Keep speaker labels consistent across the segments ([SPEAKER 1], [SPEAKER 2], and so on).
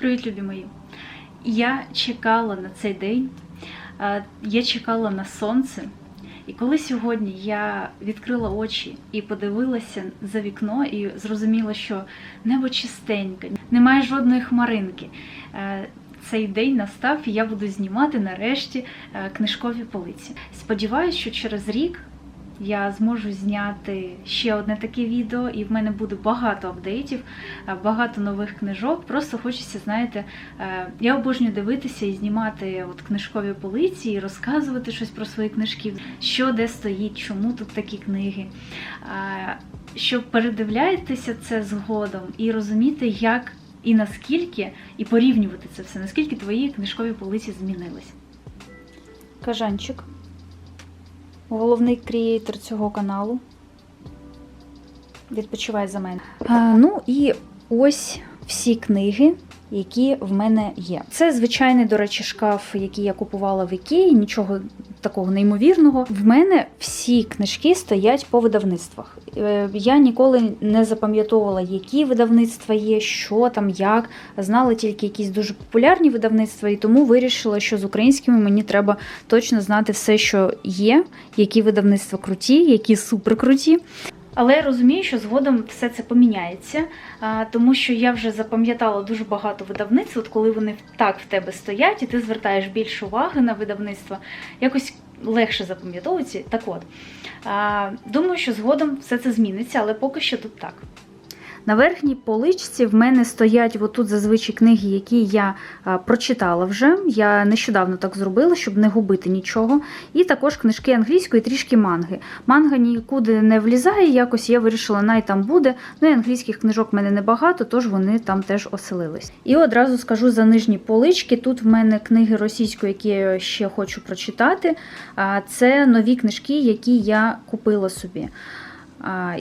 [SPEAKER 1] Привіт, любі мої! Я чекала на цей день, я чекала на сонце. І коли сьогодні я відкрила очі і подивилася за вікно, і зрозуміла, що небо чистеньке, немає жодної хмаринки. е, Цей день настав, і я буду знімати нарешті е, книжкові полиці. Сподіваюсь, що через рік я зможу зняти ще одне таке відео, і в мене буде багато апдейтів, е, багато нових книжок. Просто хочеться, знаєте, е, я обожнюю дивитися і знімати от книжкові полиці, і розказувати щось про свої книжки, що де стоїть, чому тут такі книги. Е, Що передивляєтеся це згодом і розуміти, як і наскільки, і порівнювати це все, наскільки твої книжкові полиці змінились. Кажанчик головний крієйтор цього каналу. Відпочивай за мене. А, ну і ось всі книги, які в мене є. Це звичайний, до речі, шкаф, який я купувала в Ікеї, нічого такого неймовірного. В мене всі книжки стоять по видавництвах. Е, Я ніколи не запам'ятовувала, які видавництва є, що там, як. Знала тільки якісь дуже популярні видавництва, і тому вирішила, що з українськими мені треба точно знати все, що є, які видавництва круті, які суперкруті. Але я розумію, що згодом все це поміняється, тому що я вже запам'ятала дуже багато видавництв, от коли вони так в тебе стоять, і ти звертаєш більше уваги на видавництво, якось легше запам'ятовується. Так от, думаю, що згодом все це зміниться, але поки що тут так. На верхній поличці в мене стоять отут зазвичай книги, які я а, прочитала вже. Я нещодавно так зробила, щоб не губити нічого. І також книжки англійської, трішки манги. Манга нікуди не влізає, якось я вирішила, най там буде. Ну і англійських книжок в мене небагато, тож вони там теж оселились. І одразу скажу за нижні полички. Тут в мене книги російської, які я ще хочу прочитати. Це нові книжки, які я купила собі.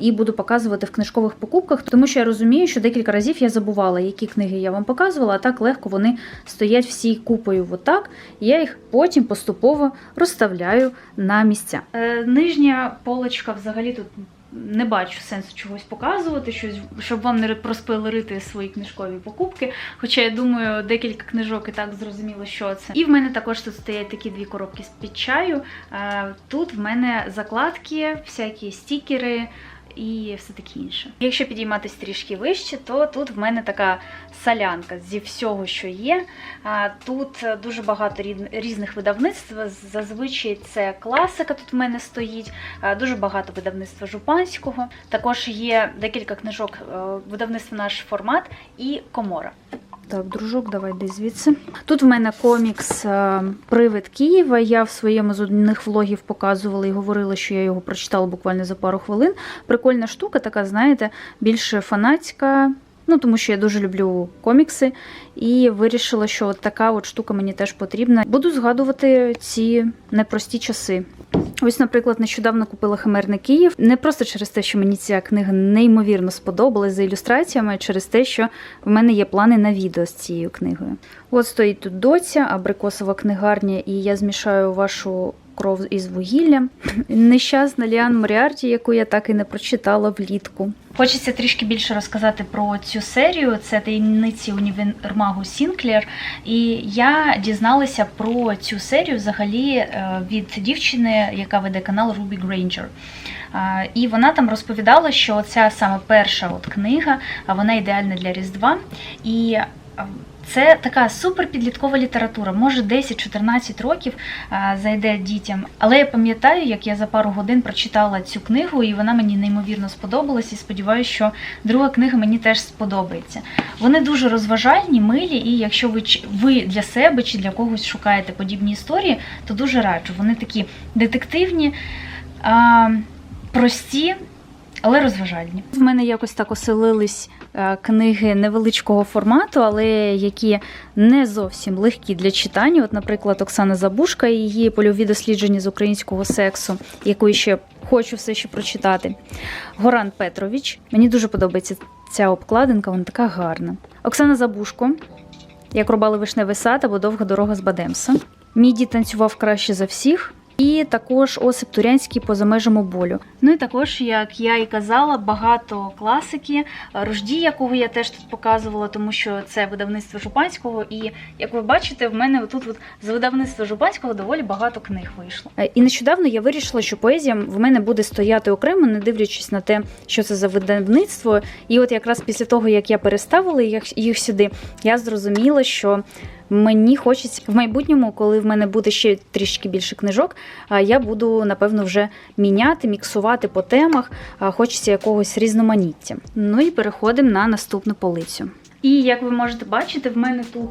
[SPEAKER 1] І буду показувати в книжкових покупках, тому що я розумію, що декілька разів я забувала, які книги я вам показувала, а так легко вони стоять всі купою. Отак. Я їх потім поступово розставляю на місця. Е, нижня полочка взагалі тут. Не бачу сенсу чогось показувати, щось, щоб вам не проспелерити свої книжкові покупки. Хоча я думаю, декілька книжок і так зрозуміло, що це. І в мене також тут стоять такі дві коробки з-під чаю. Е, Тут в мене закладки, всякі стікери. І все таке інше. Якщо підійматися трішки вище, то тут в мене така солянка зі всього, що є. Тут дуже багато різних видавництв. Зазвичай це класика. Тут в мене стоїть, дуже багато видавництва жупанського. Також є декілька книжок е, видавництва наш формат і комора. Так, дружок, давай десь звідси. Тут в мене комікс е, Привид Києва. Я в своєму з одних влогів показувала і говорила, що я його прочитала буквально за пару хвилин. Прикольна штука, така, знаєте, більше фанатська. Ну, тому що я дуже люблю комікси, і вирішила, що от така от штука мені теж потрібна. Буду згадувати ці непрості часи. Ось, наприклад, нещодавно купила Химерний Київ не просто через те, що мені ця книга неймовірно сподобалась за ілюстраціями, а через те, що в мене є плани на відео з цією книгою. От стоїть тут доця, абрикосова книгарня, і я змішаю вашу кров із вугіллям. Нещасна Ліан Моріарті, яку я так і не прочитала влітку. Хочеться трішки більше розказати про цю серію. Це таємниці універмагу Сінклер. І я дізналася про цю серію взагалі е, від дівчини, яка веде канал Рубі Грейнджер. І вона там розповідала, що ця саме перша от книга, вона ідеальна для Різдва. І а, це така суперпідліткова література. Може 10-14 років зайде дітям. Але я пам'ятаю, як я за пару годин прочитала цю книгу, і вона мені неймовірно сподобалась. І сподіваюся, що друга книга мені теж сподобається. Вони дуже розважальні, милі, і якщо ви, ви для себе чи для когось шукаєте подібні історії, то дуже раджу. Вони такі детективні, прості. Але розважальні. В мене якось так оселились е, книги невеличкого формату, але які не зовсім легкі для читання. От, наприклад, Оксана Забушка і її польові дослідження з українського сексу, яку ще хочу все ще прочитати. Горан Петрович. Мені дуже подобається ця обкладинка, вона така гарна. Оксана Забушко, як рубали вишневий сад або довга дорога з Бадемса. Мій дід танцював краще за всіх. І також Осип Турянський поза межами болю. Ну і також, як я і казала, багато класики, рожді, якого я теж тут показувала, тому що це видавництво Жупанського. І як ви бачите, в мене тут от з видавництва Жупанського доволі багато книг вийшло. Е, І нещодавно я вирішила, що поезія в мене буде стояти окремо, не дивлячись на те, що це за видавництво. І от якраз після того, як я переставила їх, їх сюди, я зрозуміла, що мені хочеться в майбутньому, коли в мене буде ще трішки більше книжок, я буду напевно вже міняти, міксувати по темах. Хочеться якогось різноманіття. Ну і переходимо на наступну полицю. І як ви можете бачити, в мене тут.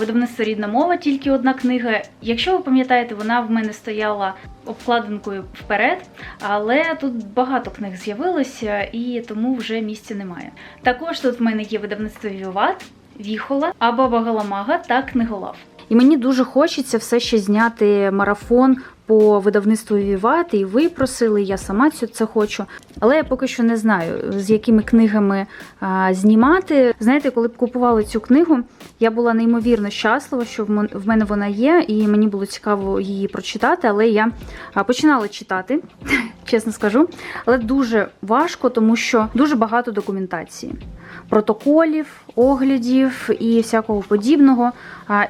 [SPEAKER 1] Видавництво рідна мова, тільки одна книга. Якщо ви пам'ятаєте, вона в мене стояла обкладинкою вперед, але тут багато книг з'явилося і тому вже місця немає. Також тут в мене є видавництво Віват, Віхола, Абаба Галамага та Книголав. І мені дуже хочеться все ще зняти марафон по видавництву Віват, і ви просили, я сама цю- це хочу. Але я поки що не знаю, з якими книгами а, знімати. Знаєте, коли б купувала цю книгу, я була неймовірно щаслива, що в мен- в мене вона є, і мені було цікаво її прочитати. Але я починала читати, чесно скажу. Але дуже важко, тому що дуже багато документації. Протоколів, оглядів і всякого подібного.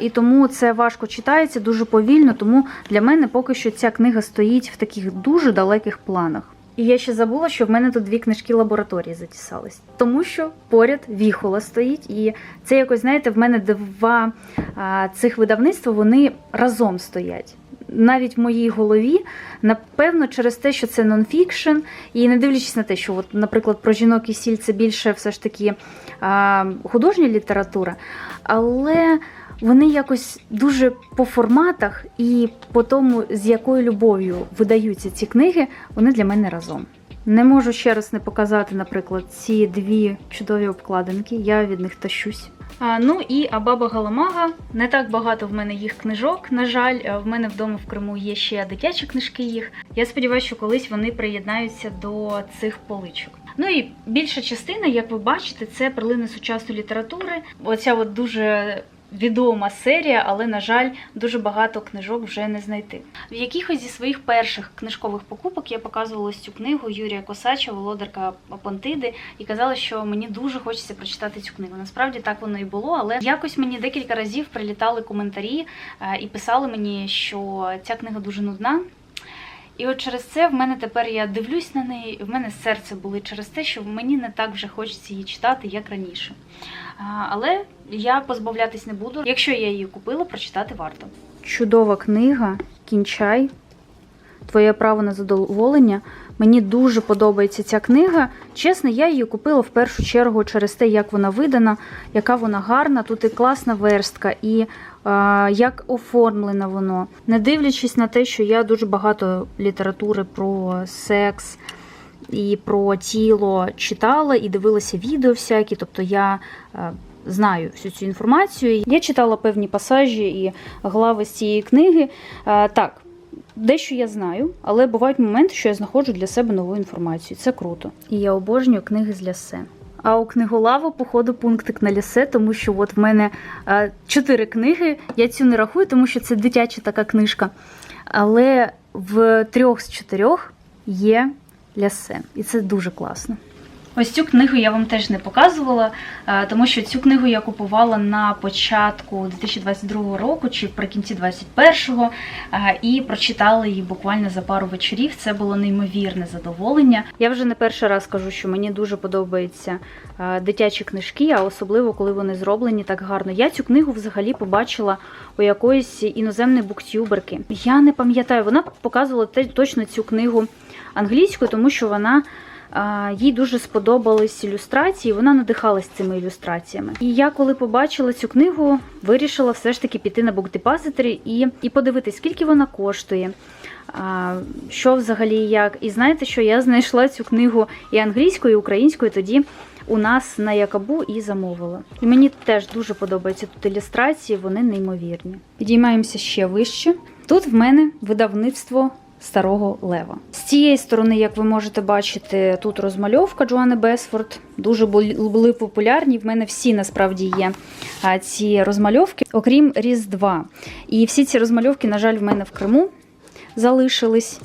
[SPEAKER 1] І тому це важко читається, дуже повільно. Тому для мене поки що ця книга стоїть в таких дуже далеких планах. І я ще забула, що в мене тут дві книжки лабораторії затісались, тому що поряд віхола стоїть, і це якось знаєте, в мене два цих видавництва вони разом стоять. Навіть в моїй голові, напевно, через те, що це нонфікшн, і не дивлячись на те, що, от, наприклад, про жінок і сіль це більше все ж таки а, художня література, але вони якось дуже по форматах і по тому, з якою любов'ю видаються ці книги, вони для мене разом. Не можу ще раз не показати, наприклад, ці дві чудові обкладинки. Я від них тащусь. Ну і Абаба Галамага. Не так багато в мене їх книжок. На жаль, в мене вдома в Криму є ще дитячі книжки їх. Я сподіваюся, що колись вони приєднаються до цих поличок. Ну і більша частина, як ви бачите, це перлини сучасної літератури. Оця от дуже відома серія, але, на жаль, дуже багато книжок вже не знайти. В якихось зі своїх перших книжкових покупок я показувала цю книгу Юрія Косача, володарка Пантиди, і казала, що мені дуже хочеться прочитати цю книгу. Насправді так воно і було, але якось мені декілька разів прилітали коментарі е, і писали мені, що ця книга дуже нудна. І от через це в мене тепер я дивлюсь на неї, в мене серце болить через те, що мені не так вже хочеться її читати, як раніше. Але я позбавлятись не буду. Якщо я її купила, прочитати варто. Чудова книга, кінчай. Твоє право на задоволення. Мені дуже подобається ця книга. Чесно, я її купила в першу чергу через те, як вона видана, яка вона гарна. Тут і класна верстка, і як оформлено воно. Не дивлячись на те, що я дуже багато літератури про секс і про тіло читала і дивилася відео всякі, тобто я. е, Знаю всю цю інформацію. Я читала певні пасажі і глави з цієї книги. Е, Так, Дещо я знаю, але бувають моменти, що я знаходжу для себе нову інформацію. Це круто. І я обожнюю книги з лясе. А у книголаву, походу, пунктик на лясе, тому що от в мене е, чотири книги. Я цю не рахую, тому що це дитяча така книжка. Але в трьох з чотирьох є лясе, і це дуже класно. Ось цю книгу я вам теж не показувала, е, тому що цю книгу я купувала на початку 2022 року чи прикінці 2021-го е, і прочитала її буквально за пару вечорів. Це було неймовірне задоволення. Я вже не перший раз кажу, що мені дуже подобаються е, дитячі книжки, а особливо коли вони зроблені так гарно. Я цю книгу взагалі побачила у якоїсь іноземної буктюберки. Я не пам'ятаю, вона показувала точно цю книгу англійською, тому що вона. Їй дуже сподобались ілюстрації, вона надихалась цими ілюстраціями. І я, коли побачила цю книгу, вирішила все ж таки піти на букдепозитері і, і подивитись, скільки вона коштує, що взагалі як. І знаєте, що я знайшла цю книгу і англійською, і українською тоді. У нас на Якабу і замовила. І мені теж дуже подобаються тут ілюстрації, вони неймовірні. Підіймаємося ще вище. Тут в мене видавництво Старого Лева. З цієї сторони, як ви можете бачити, тут розмальовка Джоанни Бесфорд. Дуже були популярні. В мене всі насправді є ці розмальовки, окрім Різдва. І всі ці розмальовки, на жаль, в мене в Криму. залишились.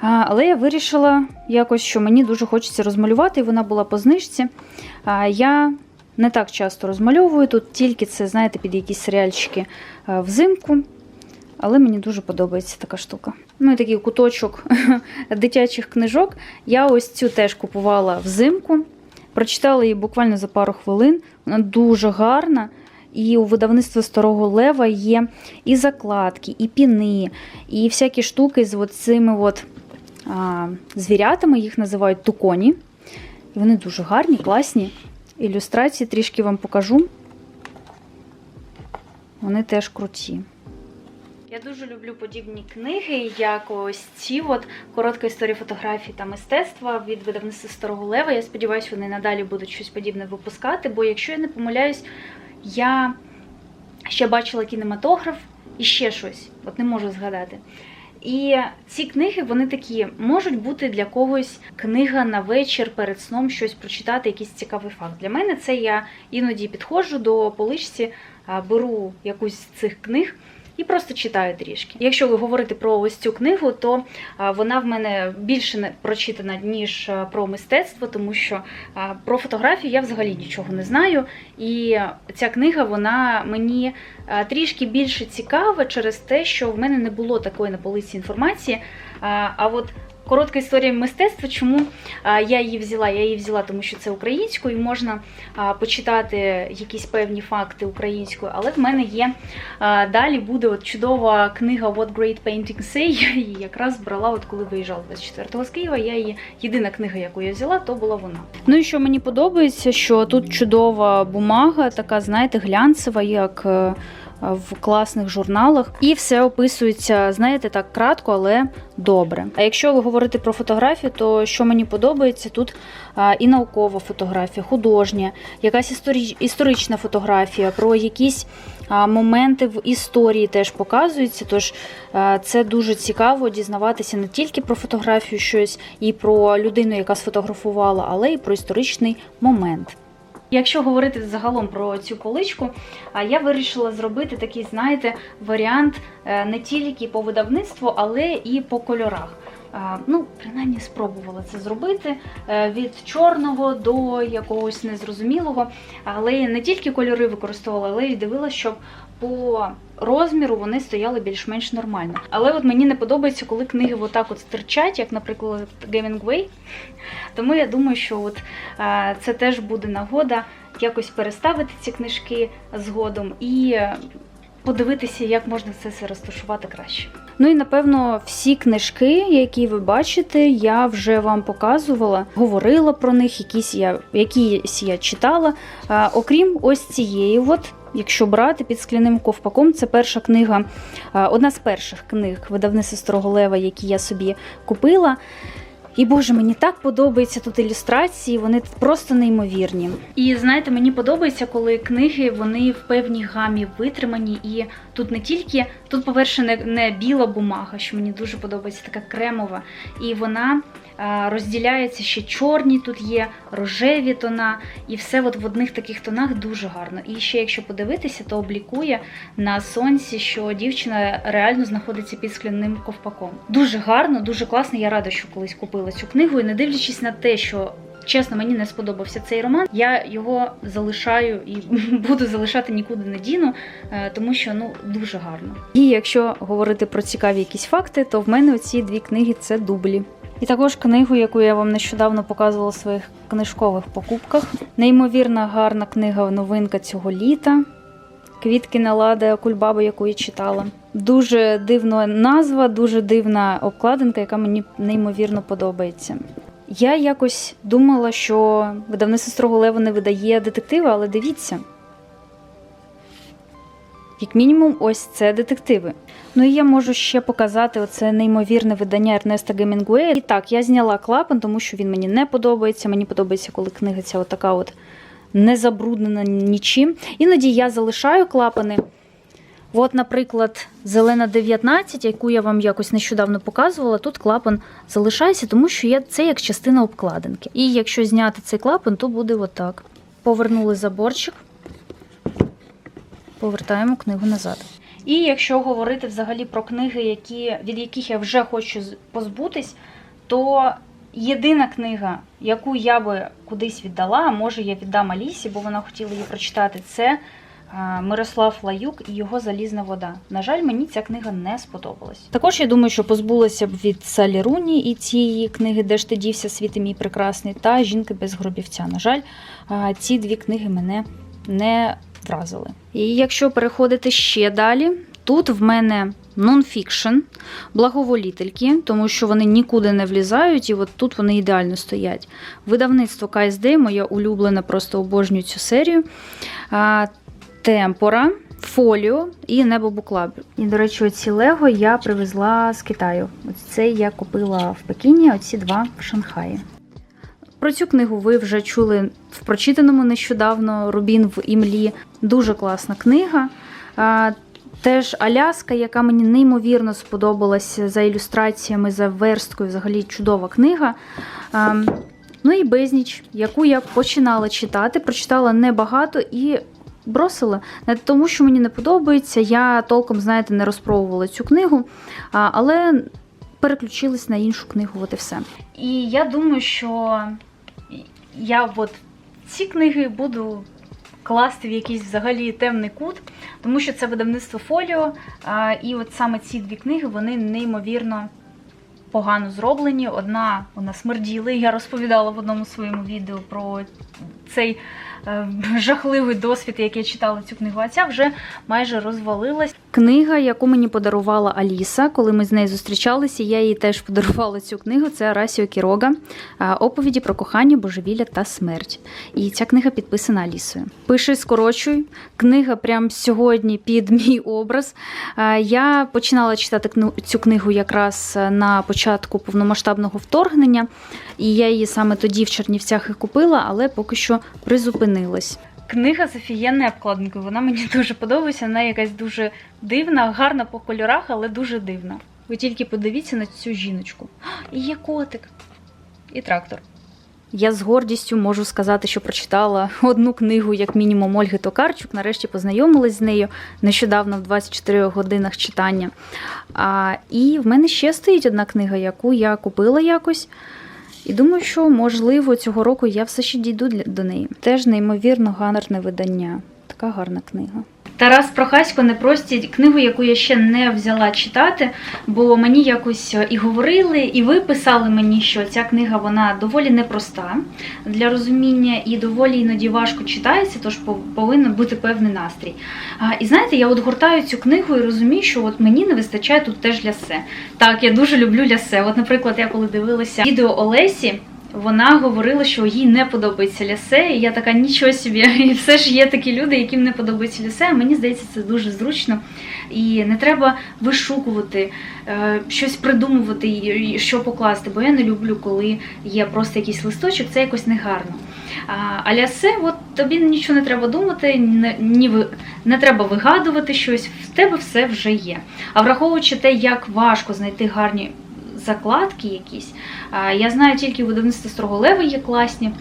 [SPEAKER 1] Але я вирішила якось, що мені дуже хочеться розмалювати, і вона була по знижці. Я не так часто розмальовую, тут тільки це, знаєте, під якісь серіальчики взимку. Але мені дуже подобається така штука. Ну і такий куточок дитячих книжок. Я ось цю теж купувала взимку. Прочитала її буквально за пару хвилин. Вона дуже гарна. І у видавництва Старого Лева є і закладки, і піни, і всякі штуки з от цими от, а, звірятами, їх називають туконі. І вони дуже гарні, класні. Ілюстрації трішки вам покажу. Вони теж круті. Я дуже люблю подібні книги, як ось ці от коротка історія фотографії та мистецтва від видавництва Старого Лева. Я сподіваюся, вони надалі будуть щось подібне випускати, бо якщо я не помиляюсь, я ще бачила кінематограф і ще щось, от не можу згадати. І ці книги, вони такі можуть бути для когось книга на вечір перед сном щось прочитати, якийсь цікавий факт. Для мене це я іноді підходжу до поличці, беру якусь з цих книг і просто читаю трішки. Якщо ви говорите про ось цю книгу, то вона в мене більше не прочитана ніж про мистецтво, тому що про фотографію я взагалі нічого не знаю. І ця книга вона мені трішки більше цікава через те, що в мене не було такої на полиці інформації. А, от коротка історія мистецтва, чому я її взяла? Я її взяла, тому що це українською, і можна почитати якісь певні факти українською, але в мене є далі буде от чудова книга What Great Painting Say. Я її якраз брала, от коли виїжджала 24-го з Києва. Я її єдина книга, яку я взяла, то була вона. Ну і що мені подобається, що тут чудова бумага, така, знаєте, глянцева, як. В класних журналах і все описується, знаєте, так кратко, але добре. А якщо ви говорите про фотографію, то що мені подобається, тут і наукова фотографія, художня, якась історична фотографія, про якісь моменти в історії теж показуються. Тож це дуже цікаво дізнаватися не тільки про фотографію щось і про людину, яка сфотографувала, але і про історичний момент. Якщо говорити загалом про цю поличку, я вирішила зробити такий, знаєте, варіант е, не тільки по видавництву, але і по кольорах. Ну, принаймні спробувала це зробити е, від чорного до якогось незрозумілого. Але не тільки кольори використовувала, але й дивилася, щоб по розміру вони стояли більш-менш нормально. Але от мені не подобається, коли книги отак от стирчать, як, наприклад, Гемінгвей. Тому я думаю, що от е, це теж буде нагода якось переставити ці книжки згодом і е, подивитися, як можна це все розташувати краще. Ну і напевно всі книжки, які ви бачите, я вже вам показувала, говорила про них, якісь я, якісь я читала. А, окрім ось цієї, от, якщо брати під скляним ковпаком, це перша книга, одна з перших книг видавництва Старого Лева, які я собі купила. І Боже, мені так подобаються тут ілюстрації, вони просто неймовірні. І знаєте, мені подобається, коли книги вони в певній гамі витримані. І тут не тільки тут, по-перше, не, не біла бумага, що мені дуже подобається, така кремова. І вона розділяється ще чорні, тут є рожеві тона, і все от в одних таких тонах дуже гарно. І ще якщо подивитися, то облікує на сонці, що дівчина реально знаходиться під скляним ковпаком. Дуже гарно, дуже класно. Я рада, що колись купила цю книгу. І не дивлячись на те, що чесно, мені не сподобався цей роман. Я його залишаю і буду залишати нікуди не діну, е, тому що ну дуже гарно. І якщо говорити про цікаві якісь факти, то в мене оці дві книги це дублі. І також книгу, яку я вам нещодавно показувала в своїх книжкових покупках. Неймовірна гарна книга новинка цього літа. Квітки на Лада Кульбаба, яку я читала. Дуже дивна назва, дуже дивна обкладинка, яка мені неймовірно подобається. Я якось думала, що видавництво Строго Лева не видає детективи, але дивіться. Як мінімум, ось це детективи. Ну і я можу ще показати оце неймовірне видання Ернеста Гемінгуея. І так, я зняла клапан, тому що він мені не подобається. Мені подобається, коли книга ця отака от не забруднена нічим. Іноді я залишаю клапани. От, наприклад, зелена 19, яку я вам якось нещодавно показувала, тут клапан залишається, тому що це як частина обкладинки. І якщо зняти цей клапан, то буде отак. Повернули заборчик, повертаємо книгу назад. І якщо говорити взагалі про книги, які, від яких я вже хочу позбутись, то єдина книга, яку я би кудись віддала, а може я віддам Алісі, бо вона хотіла її прочитати, це Мирослав Лаюк і його Залізна вода. На жаль, мені ця книга не сподобалась. Також я думаю, що позбулася б від Салі Руні і цієї книги, де ж ти дівся світи мій прекрасний, та жінки без гробівця. На жаль, ці дві книги мене не вразили. І якщо переходити ще далі, тут в мене нонфікшн, благоволітельки, тому що вони нікуди не влізають, і от тут вони ідеально стоять. Видавництво КСД, моя улюблена, просто обожнюю цю серію. Темпора, фоліо і небо буклаб. І, до речі, оці Лего я привезла з Китаю. Ось це я купила в Пекіні, оці два в Шанхаї. Про цю книгу ви вже чули в прочитаному нещодавно Рубін в імлі. Дуже класна книга. Теж Аляска, яка мені неймовірно сподобалася за ілюстраціями, за версткою, взагалі чудова книга. Ну і безніч, яку я починала читати, прочитала небагато і бросила. Не тому, що мені не подобається. Я толком, знаєте, не розпробувала цю книгу, але переключилась на іншу книгу, от і все. І я думаю, що я от ці книги буду класти в якийсь взагалі темний кут, тому що це видавництво фоліо. І от саме ці дві книги вони неймовірно погано зроблені. Одна вона смерділа. Я розповідала в одному своєму відео про цей жахливий досвід, як я читала цю книгу. А ця вже майже розвалилась. Книга, яку мені подарувала Аліса, коли ми з нею зустрічалися, я їй теж подарувала цю книгу. Це Арасіо Кірога е, оповіді про кохання, божевілля та смерть. І ця книга підписана Алісою. Пиши, скорочуй. Книга прям сьогодні під мій образ. Е, Я починала читати цю книгу якраз е, на початку повномасштабного вторгнення, і я її саме тоді в Чернівцях і купила, але поки що призупинилась. Книга з офігенною обкладинкою. Вона мені дуже подобається. Вона якась дуже дивна, гарна по кольорах, але дуже дивна. Ви тільки подивіться на цю жіночку. А, І є котик, і трактор. Я з гордістю можу сказати, що прочитала одну книгу, як мінімум, Ольги Токарчук. Нарешті познайомилась з нею нещодавно в 24 годинах читання. А, і в мене ще стоїть одна книга, яку я купила якось. І думаю, що можливо цього року я все ще дійду до неї. Теж неймовірно гарне видання. Така гарна книга. Тарас Прохасько непрості книгу, яку я ще не взяла читати, бо мені якось і говорили, і ви писали мені, що ця книга вона доволі непроста для розуміння і доволі іноді важко читається, тож пов- повинен бути певний настрій. І знаєте, я от гортаю цю книгу і розумію, що от мені не вистачає тут теж лясе. Так, я дуже люблю лясе. От, наприклад, я коли дивилася відео Олесі. Вона говорила, що їй не подобається лясе, і я така нічого собі. І все ж є такі люди, яким не подобається лясе. а Мені здається, це дуже зручно. І не треба вишукувати, е, щось придумувати, що покласти. Бо я не люблю, коли є просто якийсь листочок, це якось негарно. А, лясе, от тобі нічого не треба думати, ні не треба вигадувати щось, в тебе все вже є. А враховуючи те, як важко знайти гарні закладки якісь, я знаю тільки видавництво Строголеви є класні.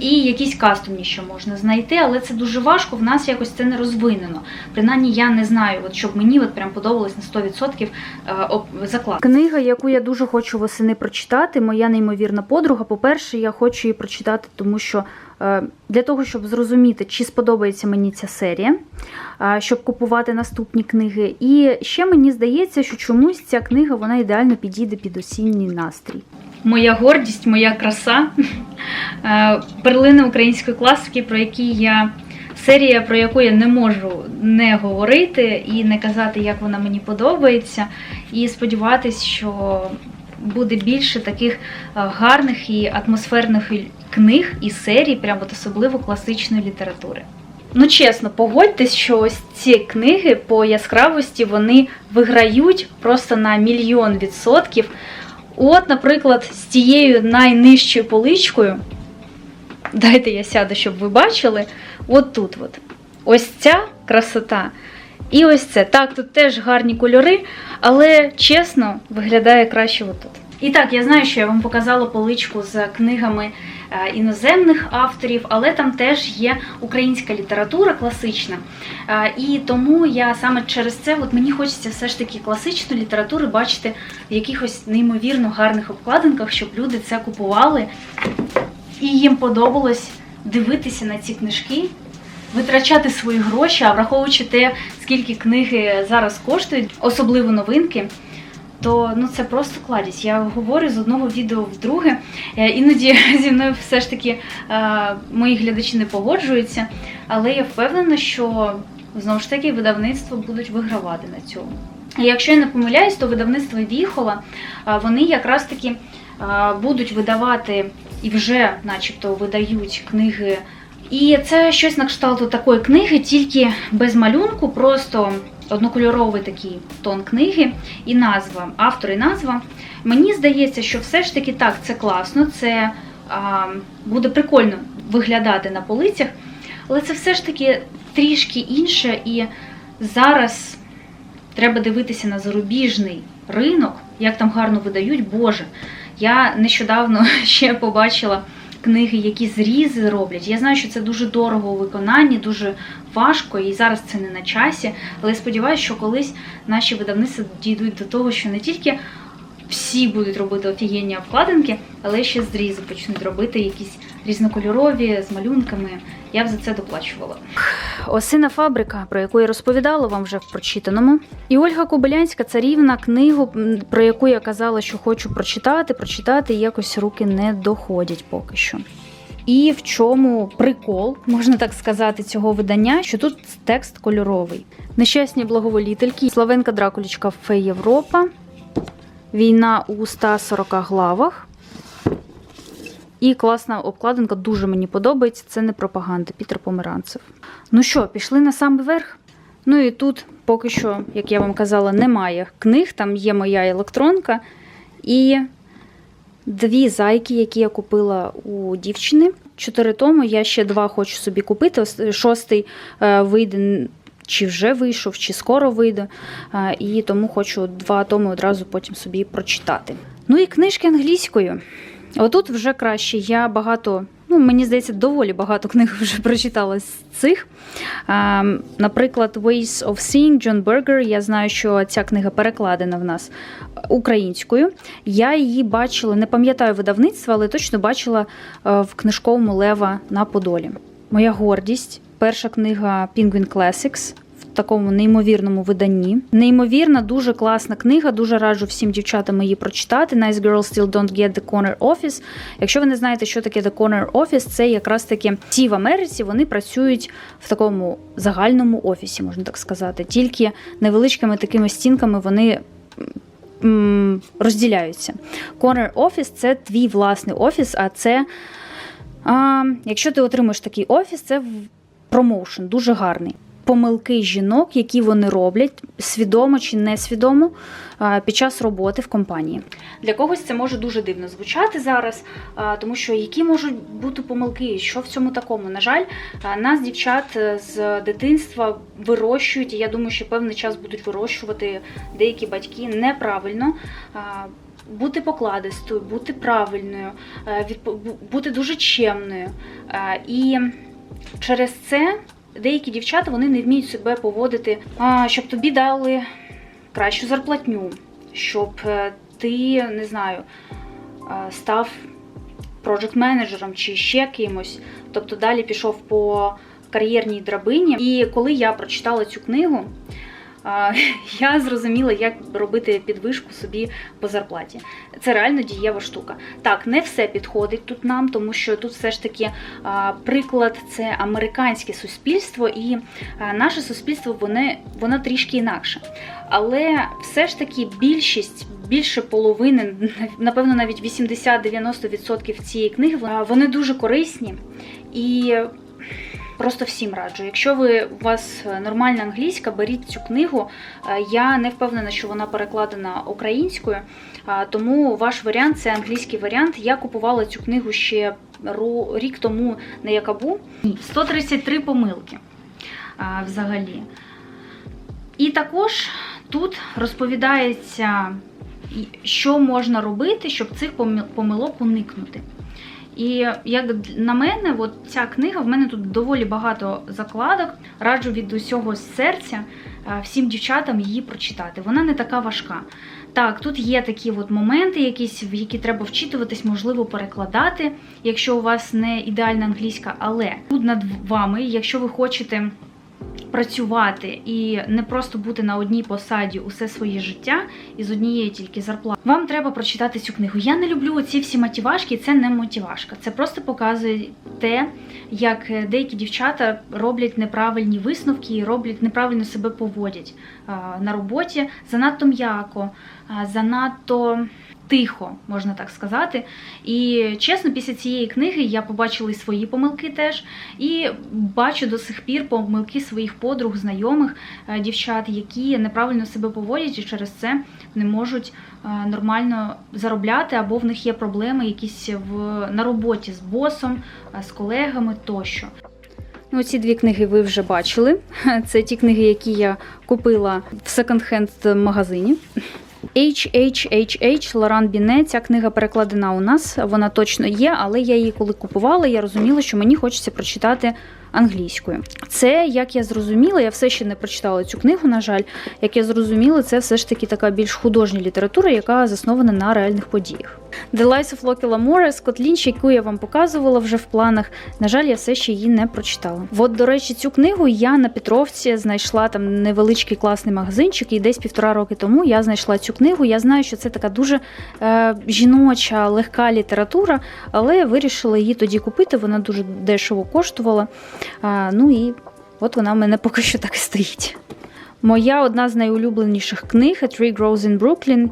[SPEAKER 1] І якісь кастомні, що можна знайти, але це дуже важко. В нас якось це не розвинено. Принаймні, я не знаю, от щоб мені от прям подобалось на 100% е, оп- Книга, яку я дуже хочу восени прочитати, моя неймовірна подруга. По-перше, я хочу її прочитати, тому що е, для того, щоб зрозуміти, чи сподобається мені ця серія, е, щоб купувати наступні книги. І ще мені здається, що чомусь ця книга вона ідеально підійде під осінній настрій. Моя гордість, моя краса, е, перлини української класики, про які я серія, про яку я не можу не говорити і не казати, як вона мені подобається, і сподіватись, що буде більше таких е, гарних і атмосферних книг і серій, прямо от особливо класичної літератури. Ну, чесно, погодьтесь, що ось ці книги по яскравості вони виграють просто на мільйон відсотків. От, наприклад, з тією найнижчою поличкою, дайте я сяду, щоб ви бачили, от тут. От. Ось ця красота. І ось це. Так, тут теж гарні кольори, але чесно, виглядає краще отут. І так, я знаю, що я вам показала поличку з книгами е, іноземних авторів, але там теж є українська література класична. Е, І тому я саме через це от мені хочеться все ж таки класичну літературу бачити в якихось неймовірно гарних обкладинках, щоб люди це купували і їм подобалось дивитися на ці книжки. Витрачати свої гроші, а враховуючи те, скільки книги зараз коштують, особливо новинки, то ну це просто кладість. Я говорю з одного відео в друге. Е, Іноді зі мною все ж таки е, мої глядачі не погоджуються, але я впевнена, що знову ж таки видавництва будуть вигравати на цьому. І якщо я не помиляюсь, то видавництво Віхола е, вони якраз таки будуть видавати і вже, начебто, видають книги. І це щось на кшталту такої книги, тільки без малюнку, просто однокольоровий такий тон книги і назва, автор і назва. Мені здається, що все ж таки так, це класно, це а, буде прикольно виглядати на полицях, але це все ж таки трішки інше, і зараз треба дивитися на зарубіжний ринок, як там гарно видають. Боже, я нещодавно ще побачила книги, які зрізи роблять. Я знаю, що це дуже дорого у виконанні, дуже важко, і зараз це не на часі. Але я сподіваюся, що колись наші видавництва дійдуть до того, що не тільки всі будуть робити офігенні обкладинки, але ще зрізи почнуть робити якісь різнокольорові з малюнками. Я б за це доплачувала. Осина фабрика, про яку я розповідала вам вже в прочитаному. І Ольга Кобилянська царівна книгу, про яку я казала, що хочу прочитати, прочитати, і якось руки не доходять поки що. І в чому прикол, можна так сказати, цього видання, що тут текст кольоровий. Нещасні благоволітельки, Славенка Дракулічка Фе Європа, Війна у 140 главах. І класна обкладинка, дуже мені подобається. Це не пропаганда, Пітер Померанцев. Ну що, пішли на самий верх? Ну і тут поки що, як я вам казала, немає книг. Там є моя електронка і дві зайки, які я купила у дівчини. Чотири тому. Я ще два хочу собі купити. Шостий е, вийде. Чи вже вийшов, чи скоро вийде, Е, і тому хочу два томи одразу потім собі прочитати. Ну і книжки англійською. Отут вже краще. Я багато, ну мені здається, доволі багато книг вже прочитала з цих. Наприклад, Ways of Seeing John Berger. Я знаю, що ця книга перекладена в нас українською. Я її бачила, не пам'ятаю видавництва, але точно бачила е, в книжковому Лева на Подолі. Моя гордість. Перша книга Penguin Classics такому неймовірному виданні. Неймовірна, дуже класна книга. Дуже раджу всім дівчатам її прочитати. Nice Girls Still Don't Get the Corner Office. Якщо ви не знаєте, що таке The Corner Office, це якраз таки ті в Америці вони працюють в такому загальному офісі, можна так сказати. Тільки невеличкими такими стінками вони. Розділяються. Corner Office – це твій власний офіс, а це а, якщо ти отримуєш такий офіс, це промоушен дуже гарний. Помилки жінок, які вони роблять, свідомо чи несвідомо, під час роботи в компанії. Для когось це може дуже дивно звучати зараз, тому що які можуть бути помилки, що в цьому такому? На жаль, нас, дівчат, е, з дитинства вирощують, і я думаю, що певний час будуть вирощувати деякі батьки неправильно. Бути покладистою, бути правильною, е, бути дуже чемною. Е, І через це деякі дівчата вони не вміють себе поводити, щоб тобі дали кращу зарплатню, щоб е, ти не знаю, е, став проджект-менеджером чи ще кимось. Тобто далі пішов по кар'єрній драбині. І коли я прочитала цю книгу, я зрозуміла, як робити підвишку собі по зарплаті. Це реально дієва штука. Так, не все підходить тут нам, тому що тут все ж таки приклад це американське суспільство, і наше суспільство воно, воно трішки інакше. Але все ж таки більшість, більше половини, напевно, навіть 80-90% цієї книги, вони дуже корисні і. Просто всім раджу. Якщо ви у вас нормальна англійська, беріть цю книгу. Е, Я не впевнена, що вона перекладена українською, тому ваш варіант це англійський варіант. Я купувала цю книгу ще рік тому на Якабу. 133 помилки взагалі. І також тут розповідається що можна робити, щоб цих помилок уникнути. І як на мене, от ця книга в мене тут доволі багато закладок. Раджу від усього серця е, всім дівчатам її прочитати. Вона не така важка. Так, тут є такі от моменти, якісь, в які треба вчитуватись, можливо, перекладати, якщо у вас не ідеальна англійська, але тут над вами, якщо ви хочете працювати і не просто бути на одній посаді усе своє життя із однієї тільки зарплати, вам треба прочитати цю книгу. Я не люблю ці всі мотивашки, це не мотивашка. Це просто показує те, як е, деякі дівчата роблять неправильні висновки і роблять неправильно себе поводять на роботі занадто м'яко, занадто. Тихо, можна так сказати. І чесно, після цієї книги я побачила і свої помилки теж, і бачу до сих пір помилки своїх подруг, знайомих е, дівчат, які неправильно себе поводять і через це не можуть е, нормально заробляти, або в них є проблеми якісь в, на роботі з босом, е, з колегами тощо. Ну, ці дві книги ви вже бачили. Це ті книги, які я купила в секонд-хенд магазині. HHHH Лоран Біне. Ця книга перекладена у нас. Вона точно є, але я її коли купувала, я розуміла, що мені хочеться прочитати англійською. Це, як я зрозуміла, я все ще не прочитала цю книгу, на жаль. Як я зрозуміла, це все ж таки така більш художня література, яка заснована на реальних подіях. The Lies of Loki Lamore, Скотт Лінч, яку я вам показувала вже в планах. На жаль, я все ще її не прочитала. От, до речі, цю книгу я на Петровці знайшла там невеличкий класний магазинчик, і десь півтора роки тому я знайшла цю книгу. Я знаю, що це така дуже е, жіноча, легка література, але вирішила її тоді купити. Вона дуже дешево коштувала. А, ну і от вона в мене поки що так і стоїть. Моя одна з найулюбленіших книг «A Tree Grows in Brooklyn»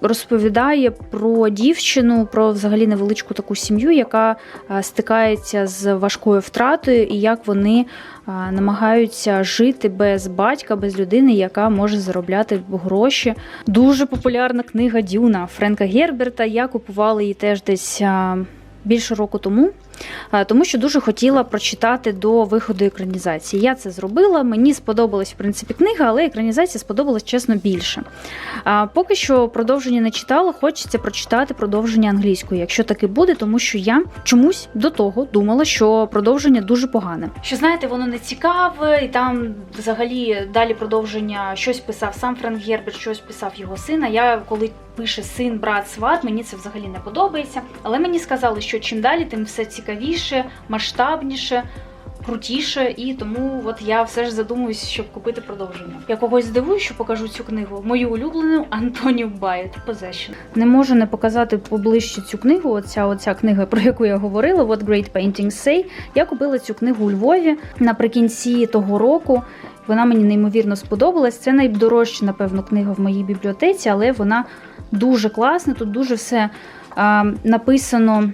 [SPEAKER 1] розповідає про дівчину, про взагалі невеличку таку сім'ю, яка стикається з важкою втратою, і як вони намагаються жити без батька, без людини, яка може заробляти гроші. Дуже популярна книга Дюна Френка Герберта. Я купувала її теж десь. Більше року тому, тому що дуже хотіла прочитати до виходу екранізації. Я це зробила. Мені сподобалась в принципі книга, але екранізація сподобалась чесно більше. А, поки що продовження не читала, хочеться прочитати продовження англійською, якщо таки буде, тому що я чомусь до того думала, що продовження дуже погане. Що знаєте, воно не цікаве, і там взагалі далі продовження щось писав сам Френк Герберт, щось писав його сина. Я коли пише син, брат, сват, мені це взагалі не подобається. Але мені сказали, що чим далі, тим все цікавіше, масштабніше. Крутіше, і тому от я все ж задумуюсь, щоб купити продовження. Я когось здивую, що покажу цю книгу. Мою улюблену Антонію Байет Possession. Не можу не показати поближче цю книгу. Оця оця книга, про яку я говорила, What Great Paintings Say. Я купила цю книгу у Львові наприкінці того року. Вона мені неймовірно сподобалась. Це найдорожча, напевно, книга в моїй бібліотеці, але вона дуже класна. Тут дуже все а, написано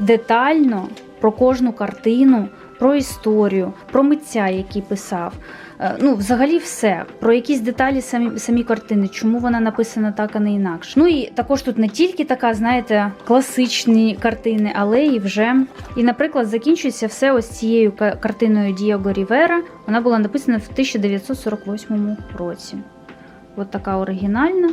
[SPEAKER 1] детально про кожну картину, про історію, про митця, який писав. Е, Ну, взагалі, все про якісь деталі самі самі картини, чому вона написана так, а не інакше. Ну і також тут не тільки така, знаєте, класичні картини, але і вже і, наприклад, закінчується все ось цією картиною Дієго Рівера. Вона була написана в 1948 році. От така оригінальна.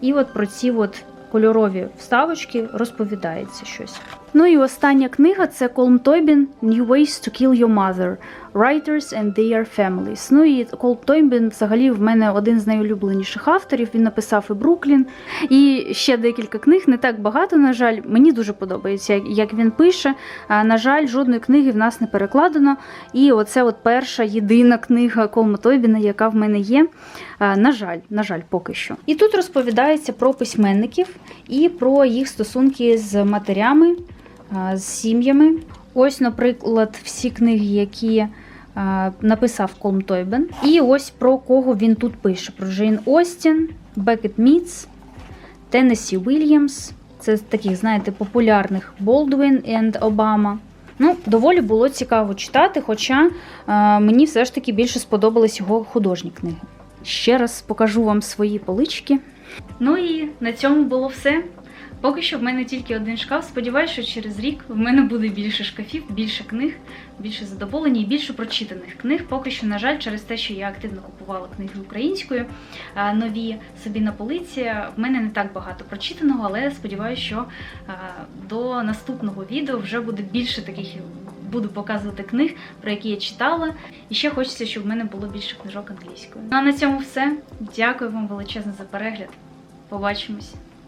[SPEAKER 1] І от про ці от кольорові вставочки розповідається щось. Ну і остання книга це Колм Тойбін New Ways to Kill Your Mother Writers and Their Families. Ну і Колм Тойбін взагалі в мене один з найулюбленіших авторів. Він написав і Бруклін, і ще декілька книг. Не так багато, на жаль. Мені дуже подобається, як- він пише. На жаль, жодної книги в нас не перекладено. І оце от перша єдина книга Колма Тойбіна, яка в мене є. На жаль, на жаль, поки що. І тут розповідається про письменників і про їх стосунки з матерями, з сім'ями. Ось, наприклад, всі книги, які написав Колм Тойбен. І ось про кого він тут пише: про Джейн Остін, Бекет Міц, Теннесі Вільямс. Це таких, знаєте, популярних Болдвін і Обама. Ну, доволі було цікаво читати, хоча а, мені все ж таки більше сподобались його художні книги. Ще раз покажу вам свої полички. Ну і на цьому було все. Поки що в мене тільки один шкаф. Сподіваюся, що через рік в мене буде більше шкафів, більше книг, більше задоволення і більше прочитаних книг. Поки що, на жаль, через те, що я активно купувала книги українською, нові собі на полиці. В мене не так багато прочитаного, але сподіваюся, що до наступного відео вже буде більше таких. Буду показувати книг, про які я читала. І ще хочеться, щоб в мене було більше книжок англійською. Ну а на цьому все. Дякую вам величезно за перегляд. Побачимось.